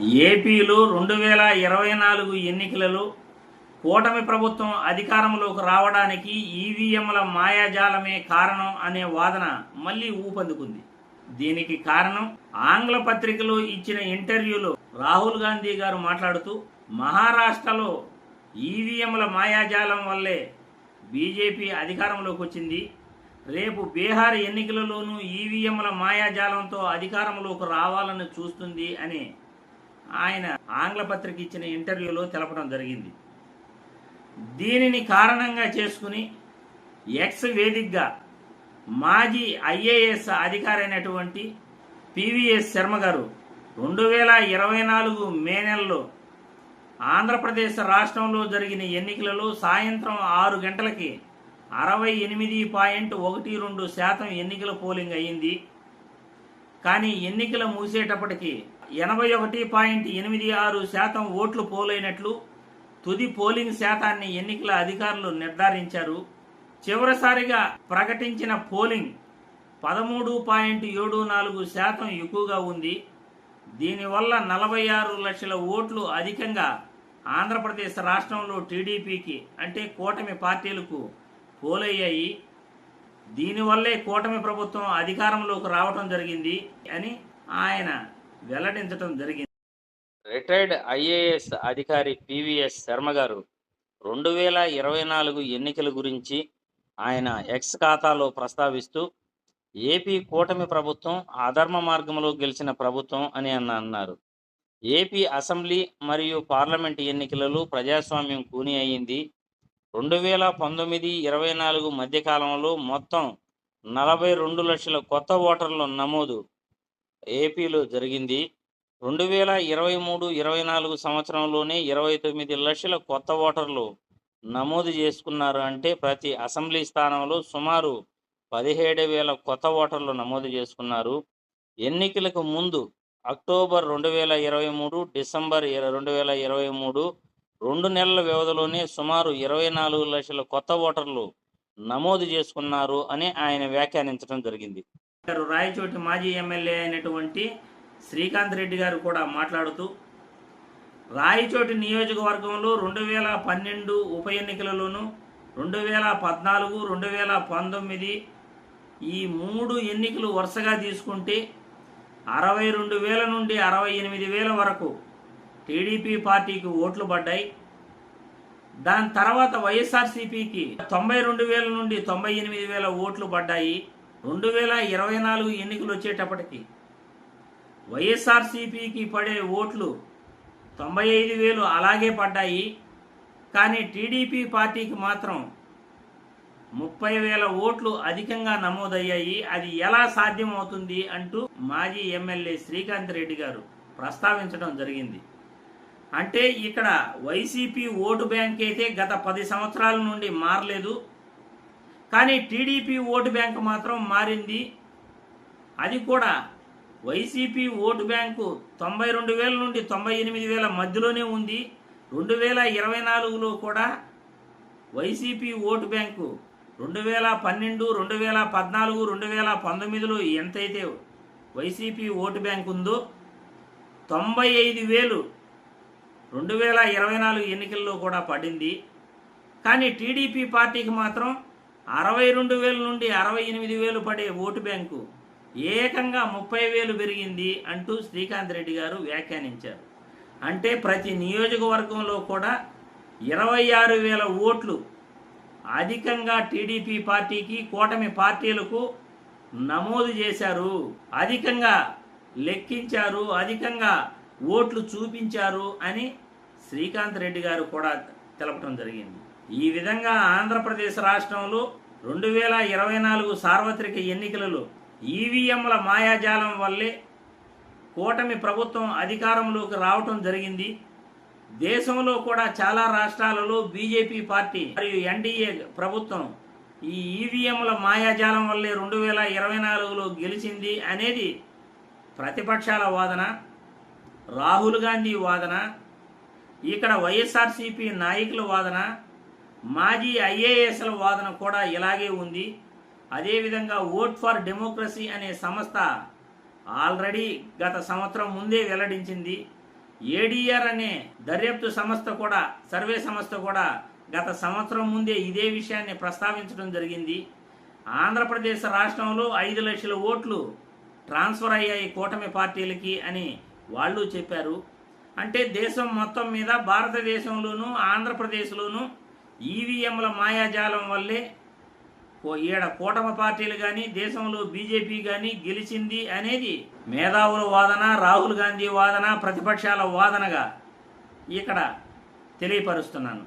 ఏపీలో రెండు వేల ఇరవై నాలుగు ఎన్నికలలో కూటమి ప్రభుత్వం అధికారంలోకి రావడానికి ఈవీఎంల మాయాజాలమే కారణం అనే వాదన మళ్ళీ ఊపందుకుంది. దీనికి కారణం ఆంగ్ల పత్రికలో ఇచ్చిన ఇంటర్వ్యూలో రాహుల్ గాంధీ గారు మాట్లాడుతూ మహారాష్ట్రలో ఈవీఎంల మాయాజాలం వల్లే బీజేపీ అధికారంలోకి వచ్చింది. రేపు బీహార్ ఎన్నికలలోనూ ఈవీఎంల మాయాజాలంతో అధికారంలోకి రావాలని చూస్తుంది అని ఆయన ఆంగ్ల పత్రిక ఇచ్చిన ఇంటర్వ్యూలో తెలపడం జరిగింది. దీనిని కారణంగా చేసుకుని ఎక్స్ వేదికగా మాజీ ఐఏఎస్ అధికారి అయినటువంటి పివిఎస్ శర్మ గారు రెండు వేల ఇరవై నాలుగు మే నెలలో ఆంధ్రప్రదేశ్ రాష్ట్రంలో జరిగిన ఎన్నికలలో సాయంత్రం ఆరు గంటలకి అరవై ఎనిమిది పాయింట్ ఒకటి రెండు శాతం ఎన్నికల పోలింగ్ అయ్యింది కానీ ఎన్నికలు ముగిసేటప్పటికి ఎనభై ఒకటి పాయింట్ ఎనిమిది ఆరు శాతం ఓట్లు పోలైనట్లు తుది పోలింగ్ శాతాన్ని ఎన్నికల అధికారులు నిర్ధారించారు. చివరిసారిగా ప్రకటించిన పోలింగ్ పదమూడు పాయింట్ ఏడు నాలుగు శాతం ఎక్కువగా ఉంది. దీనివల్ల నలభై ఆరు లక్షల ఓట్లు అధికంగా ఆంధ్రప్రదేశ్ రాష్ట్రంలో టీడీపీకి అంటే కూటమి పార్టీలకు పోలయ్యాయి. దీనివల్లే కూటమి ప్రభుత్వం అధికారంలోకి రావటం జరిగింది అని ఆయన వెల్లడించడం జరిగింది. రిటైర్డ్ ఐఏఎస్ అధికారి పివిఎస్ శర్మ గారు రెండు వేల ఇరవై నాలుగు ఎన్నికల గురించి ఆయన ఎక్స్ ఖాతాలో ప్రస్తావిస్తూ ఏపీ కూటమి ప్రభుత్వం అధర్మ మార్గంలో గెలిచిన ప్రభుత్వం అని అన్న అన్నారు. ఏపీ అసెంబ్లీ మరియు పార్లమెంట్ ఎన్నికలలో ప్రజాస్వామ్యం కూని అయింది. రెండు వేల పంతొమ్మిది ఇరవై నాలుగు మధ్యకాలంలో మొత్తం నలభై రెండు లక్షల కొత్త ఓటర్ల నమోదు ఏపీలో జరిగింది. రెండు వేల ఇరవై మూడు ఇరవై నాలుగు సంవత్సరంలోనే ఇరవై తొమ్మిది లక్షల కొత్త ఓటర్లు నమోదు చేసుకున్నారు అంటే ప్రతి అసెంబ్లీ స్థానంలో సుమారు పదిహేడు వేల కొత్త ఓటర్లు నమోదు చేసుకున్నారు. ఎన్నికలకు ముందు అక్టోబర్ రెండు వేల ఇరవై మూడు డిసెంబర్ రెండు వేల ఇరవై మూడు రెండు నెలల వ్యవధిలోనే సుమారు ఇరవై నాలుగు లక్షల కొత్త ఓటర్లు నమోదు చేసుకున్నారు అని ఆయన వ్యాఖ్యానించడం జరిగింది. గారు రాయచోటి మాజీ ఎమ్మెల్యే అయినటువంటి శ్రీకాంత్ రెడ్డి గారు కూడా మాట్లాడుతూ రాయచోటి నియోజకవర్గంలో రెండు వేల పన్నెండు ఉప ఎన్నికలలోనూ రెండు వేల పద్నాలుగు రెండు వేల పంతొమ్మిది ఈ మూడు ఎన్నికలు వరుసగా తీసుకుంటే అరవై రెండు వేల నుండి అరవై ఎనిమిది వేల వరకు టీడీపీ పార్టీకి ఓట్లు పడ్డాయి. దాని తర్వాత వైఎస్ఆర్సీపీకి తొంభై రెండు వేల నుండి తొంభై ఎనిమిది వేల ఓట్లు పడ్డాయి. రెండు వేల ఇరవై నాలుగు ఎన్నికలు వచ్చేటప్పటికి వైఎస్ఆర్సీపీకి పడే ఓట్లు తొంభై ఐదు వేలు అలాగే పడ్డాయి. కానీ టీడీపీ పార్టీకి మాత్రం ముప్పై వేల ఓట్లు అధికంగా నమోదయ్యాయి. అది ఎలా సాధ్యమవుతుంది అంటూ మాజీ ఎమ్మెల్యే శ్రీకాంత్ రెడ్డి గారు ప్రస్తావించడం జరిగింది. అంటే ఇక్కడ వైసీపీ ఓటు బ్యాంక్ అయితే గత పది సంవత్సరాల నుండి మారలేదు. కానీ టీడీపీ ఓటు బ్యాంక్ మాత్రం మారింది. అది కూడా వైసీపీ ఓటు బ్యాంకు తొంభై రెండు వేల నుండి తొంభై ఎనిమిది వేల మధ్యలోనే ఉంది. రెండు వేల ఇరవై నాలుగులో కూడా వైసీపీ ఓటు బ్యాంకు రెండు వేల పన్నెండు రెండు వేల పద్నాలుగు రెండు వేల పంతొమ్మిదిలో ఎంతైతే వైసీపీ ఓటు బ్యాంక్ ఉందో తొంభై ఐదు వేలు రెండు వేల ఇరవై నాలుగు ఎన్నికల్లో కూడా పడింది. కానీ టీడీపీ పార్టీకి మాత్రం అరవై రెండు వేల నుండి అరవై ఎనిమిది వేలు పడే ఓటు బ్యాంకు ఏకంగా ముప్పై వేలు పెరిగింది అంటూ శ్రీకాంత్ రెడ్డి గారు వ్యాఖ్యానించారు. అంటే ప్రతి నియోజకవర్గంలో కూడా ఇరవై ఆరు వేల ఓట్లు అధికంగా టీడీపీ పార్టీకి కూటమి పార్టీలకు నమోదు చేశారు. అధికంగా లెక్కించారు అధికంగా ఓట్లు చూపించారు అని శ్రీకాంత్ రెడ్డి గారు కూడా తెలపడం జరిగింది. ఈ విధంగా ఆంధ్రప్రదేశ్ రాష్ట్రంలో రెండు వేల ఇరవై నాలుగు సార్వత్రిక ఎన్నికలలో ఈవీఎంల మాయాజాలం వల్లే కూటమి ప్రభుత్వం అధికారంలోకి రావటం జరిగింది. దేశంలో కూడా చాలా రాష్ట్రాలలో బీజేపీ పార్టీ మరియు ఎన్డీఏ ప్రభుత్వం ఈ ఈవీఎంల మాయాజాలం వల్లే రెండు వేల ఇరవై నాలుగులో గెలిచింది అనేది ప్రతిపక్షాల వాదన రాహుల్ గాంధీ వాదన ఇక్కడ వైఎస్ఆర్సీపీ నాయకుల వాదన మాజీ ఐఏఎస్ల వాదన కూడా ఇలాగే ఉంది. అదేవిధంగా ఓట్ ఫర్ డెమోక్రసీ అనే సంస్థ ఆల్రెడీ గత సంవత్సరం ముందే వెల్లడించింది. ఏడీఆర్ అనే దర్యాప్తు సంస్థ కూడా సర్వే సంస్థ కూడా గత సంవత్సరం ముందే ఇదే విషయాన్ని ప్రస్తావించడం జరిగింది. ఆంధ్రప్రదేశ్ రాష్ట్రంలో ఐదు లక్షల ఓట్లు ట్రాన్స్ఫర్ అయ్యాయి కూటమి పార్టీలకి అని వాళ్ళు చెప్పారు. అంటే దేశం మొత్తం మీద భారతదేశంలోనూ ఆంధ్రప్రదేశ్లోనూ ఈవీఎంల మాయాజాలం వల్లే ఈడ కూటమి పార్టీలు కానీ దేశంలో బీజేపీ కానీ గెలిచింది అనేది మేధావుల వాదన రాహుల్ గాంధీ వాదన ప్రతిపక్షాల వాదనగా ఇక్కడ తెలియపరుస్తున్నాను.